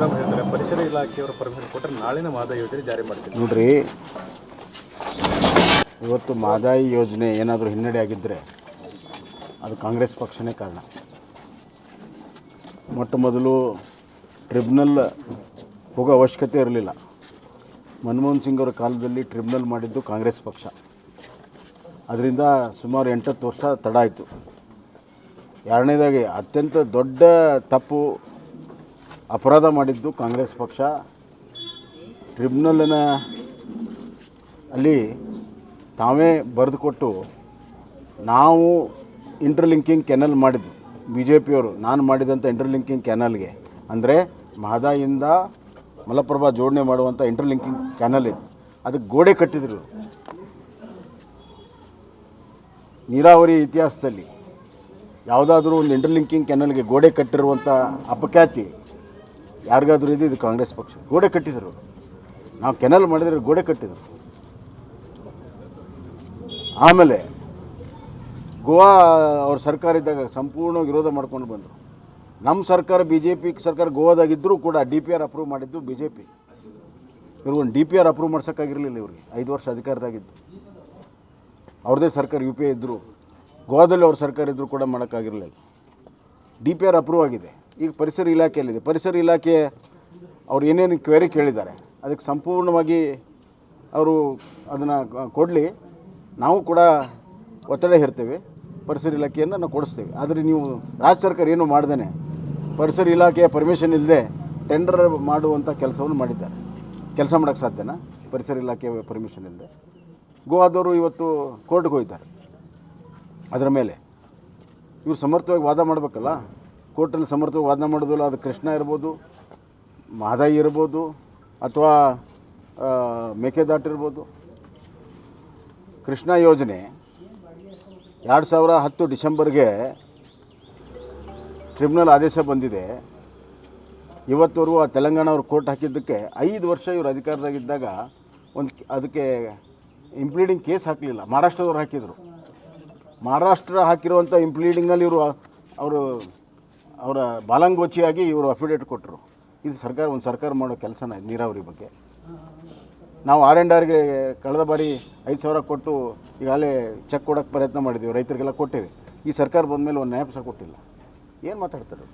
ಹೇಳ್ತಾರೆ ಪರಿಸರ ಇಲಾಖೆಯವರು ಪರ್ಮಿಷನ್ ಕೊಟ್ಟರೆ ನಾಳಿನ ಮಾದ ಯೋಜನೆ ಜಾರಿ ಮಾಡ್ತೀವಿ. ನೋಡ್ರಿ, ಇವತ್ತು ಮಾದಾಯಿ ಯೋಜನೆ ಏನಾದರೂ ಹಿನ್ನಡೆ ಆಗಿದ್ದರೆ ಅದು ಕಾಂಗ್ರೆಸ್ ಪಕ್ಷನೇ ಕಾರಣ. ಮೊಟ್ಟ ಮೊದಲು ಟ್ರಿಬ್ಯುನಲ್ ಹೋಗೋ ಅವಶ್ಯಕತೆ ಇರಲಿಲ್ಲ. ಮನಮೋಹನ್ ಸಿಂಗ್ ಅವರ ಕಾಲದಲ್ಲಿ ಟ್ರಿಬ್ಯುನಲ್ ಮಾಡಿದ್ದು ಕಾಂಗ್ರೆಸ್ ಪಕ್ಷ. ಅದರಿಂದ ಸುಮಾರು ಎಂಟತ್ತು ವರ್ಷ ತಡ ಆಯಿತು. ಎರಡನೇದಾಗಿ ಅತ್ಯಂತ ದೊಡ್ಡ ತಪ್ಪು ಅಪರಾಧ ಮಾಡಿದ್ದು ಕಾಂಗ್ರೆಸ್ ಪಕ್ಷ. ಟ್ರಿಬ್ಯುನಲ್ನ ಅಲ್ಲಿ ತಾವೇ ಬರೆದುಕೊಟ್ಟು ನಾವು ಇಂಟರ್ಲಿಂಕಿಂಗ್ ಕೆನಲ್ ಮಾಡಿದ್ದು ಬಿ ಜೆ ಪಿಯವರು ನಾನು ಮಾಡಿದಂಥ ಇಂಟರ್ಲಿಂಕಿಂಗ್ ಕೆನಲ್ಗೆ ಅಂದರೆ ಮಹದಾಯಿಂದ ಮಲಪ್ರಭಾ ಜೋಡಣೆ ಮಾಡುವಂಥ ಇಂಟರ್ಲಿಂಕಿಂಗ್ ಕ್ಯಾನಲ್ ಇದೆ. ಅದಕ್ಕೆ ಗೋಡೆ ಕಟ್ಟಿದ್ರು ನೀರಾವರಿ ಇತಿಹಾಸದಲ್ಲಿ ಯಾವುದಾದ್ರೂ ಒಂದು ಇಂಟರ್ಲಿಂಕಿಂಗ್ ಕೆನಲ್ಗೆ ಗೋಡೆ ಕಟ್ಟಿರುವಂಥ ಅಪಖ್ಯಾತಿ ಯಾರಿಗಾದ್ರೂ ಇದೆ ಇದು ಕಾಂಗ್ರೆಸ್ ಪಕ್ಷ. ಗೋಡೆ ಕಟ್ಟಿದರು. ನಾವು ಕೆನಲ್ ಮಾಡಿದರೆ ಗೋಡೆ ಕಟ್ಟಿದರು. ಆಮೇಲೆ ಗೋವಾ ಅವ್ರ ಸರ್ಕಾರ ಇದ್ದಾಗ ಸಂಪೂರ್ಣ ವಿರೋಧ ಮಾಡ್ಕೊಂಡು ಬಂದರು. ನಮ್ಮ ಸರ್ಕಾರ ಬಿ ಜೆ ಪಿ ಸರ್ಕಾರ ಗೋವಾದಾಗಿದ್ದರೂ ಕೂಡ ಡಿ ಪಿ ಆರ್ ಅಪ್ರೂವ್ ಮಾಡಿದ್ದು ಬಿ ಜೆ ಪಿ ಇವ್ರಿಗೊಂದು ಡಿ ಪಿ ಆರ್ ಅಪ್ರೂವ್ ಮಾಡ್ಸೋಕ್ಕಾಗಿರಲಿಲ್ಲ ಇವ್ರಿಗೆ. ಐದು ವರ್ಷ ಅಧಿಕಾರದಾಗಿದ್ದು. ಅವ್ರದ್ದೇ ಸರ್ಕಾರ ಯು ಪಿ ಐ ಇದ್ದರು ಗೋವಾದಲ್ಲಿ ಅವ್ರ ಸರ್ಕಾರ ಇದ್ದರೂ ಕೂಡ ಮಾಡೋಕ್ಕಾಗಿರಲಿಲ್ಲ. ಡಿ ಪಿ ಆರ್ ಅಪ್ರೂವ್ ಆಗಿದೆ. ಈಗ ಪರಿಸರ ಇಲಾಖೆಯಲ್ಲಿದೆ. ಪರಿಸರ ಇಲಾಖೆ ಅವ್ರು ಏನೇನು ಕ್ವೆರಿ ಕೇಳಿದ್ದಾರೆ, ಅದಕ್ಕೆ ಸಂಪೂರ್ಣವಾಗಿ ಅವರು ಅದನ್ನು ಕೊಡಲಿ. ನಾವು ಕೂಡ ಒತ್ತಡ ಹೇರ್ತೇವೆ. ಪರಿಸರ ಇಲಾಖೆಯನ್ನು ನಾವು ಕೊಡಿಸ್ತೇವೆ. ಆದರೆ ನೀವು ರಾಜ್ಯ ಸರ್ಕಾರ ಏನು ಮಾಡ್ದೇ ಪರಿಸರ ಇಲಾಖೆಯ ಪರ್ಮಿಷನ್ ಇಲ್ಲದೆ ಟೆಂಡರ್ ಮಾಡುವಂಥ ಕೆಲಸವನ್ನು ಮಾಡಿದ್ದಾರೆ. ಕೆಲಸ ಮಾಡೋಕ್ಕೆ ಸಾಧ್ಯನಾ? ಪರಿಸರ ಇಲಾಖೆಯ ಪರ್ಮಿಷನ್ ಇಲ್ಲದೆ ಗೋವಾದವರು ಇವತ್ತು ಕೋರ್ಟ್ಗೆ ಹೋಗಿದ್ದಾರೆ ಅದರ ಮೇಲೆ. ಇವರು ಸಮರ್ಥವಾಗಿ ವಾದ ಮಾಡಬೇಕಲ್ಲ? ಕೋರ್ಟಲ್ಲಿ ಸಮರ್ಥ ವಾದ ಮಾಡೋದಿಲ್ಲ. ಅದು ಕೃಷ್ಣ ಇರ್ಬೋದು ಮಹದಾಯಿ ಇರ್ಬೋದು, ಅಥವಾ ಮೇಕೆದಾಟಿರ್ಬೋದು ಕೃಷ್ಣ ಯೋಜನೆ ಎರಡು ಸಾವಿರ ಹತ್ತು ಡಿಸೆಂಬರ್ಗೆ ಟ್ರಿಬ್ಯುನಲ್ ಆದೇಶ ಬಂದಿದೆ. ಇವತ್ತವರೆಗೂ ಆ ತೆಲಂಗಾಣ ಅವರು ಕೋರ್ಟ್ ಹಾಕಿದ್ದಕ್ಕೆ ಐದು ವರ್ಷ ಇವರು ಅಧಿಕಾರದಾಗಿದ್ದಾಗ ಒಂದು ಅದಕ್ಕೆ ಇಂಪ್ಲೀಡಿಂಗ್ ಕೇಸ್ ಹಾಕಲಿಲ್ಲ. ಮಹಾರಾಷ್ಟ್ರದವ್ರು ಹಾಕಿದರು. ಮಹಾರಾಷ್ಟ್ರ ಹಾಕಿರುವಂಥ ಇಂಪ್ಲೀಡಿಂಗ್ನಲ್ಲಿ ಇವರು, ಅವರು ಅವರ ಬಾಲಂಗೋಚಿಯಾಗಿ ಇವರು ಅಫಿಡೇಟ್ ಕೊಟ್ಟರು. ಇದು ಸರ್ಕಾರ, ಒಂದು ಸರ್ಕಾರ ಮಾಡೋ ಕೆಲಸನ ನೀರಾವರಿ ಬಗ್ಗೆ. ನಾವು ಆರ್ ಆ್ಯಂಡ್ ಆರ್ಗೆ ಕಳೆದ ಬಾರಿ ಐದು ಸಾವಿರ ಕೊಟ್ಟು ಈಗಾಗಲೇ ಚೆಕ್ ಕೊಡೋಕ್ಕೆ ಪ್ರಯತ್ನ ಮಾಡಿದ್ದೀವಿ ರೈತರಿಗೆಲ್ಲ ಕೊಟ್ಟೇವೆ. ಈ ಸರ್ಕಾರ ಬಂದಮೇಲೆ ಒಂದು ನ್ಯಾಯ ಸಹ ಕೊಟ್ಟಿಲ್ಲ. ಏನು ಮಾತಾಡ್ತಾರೆ?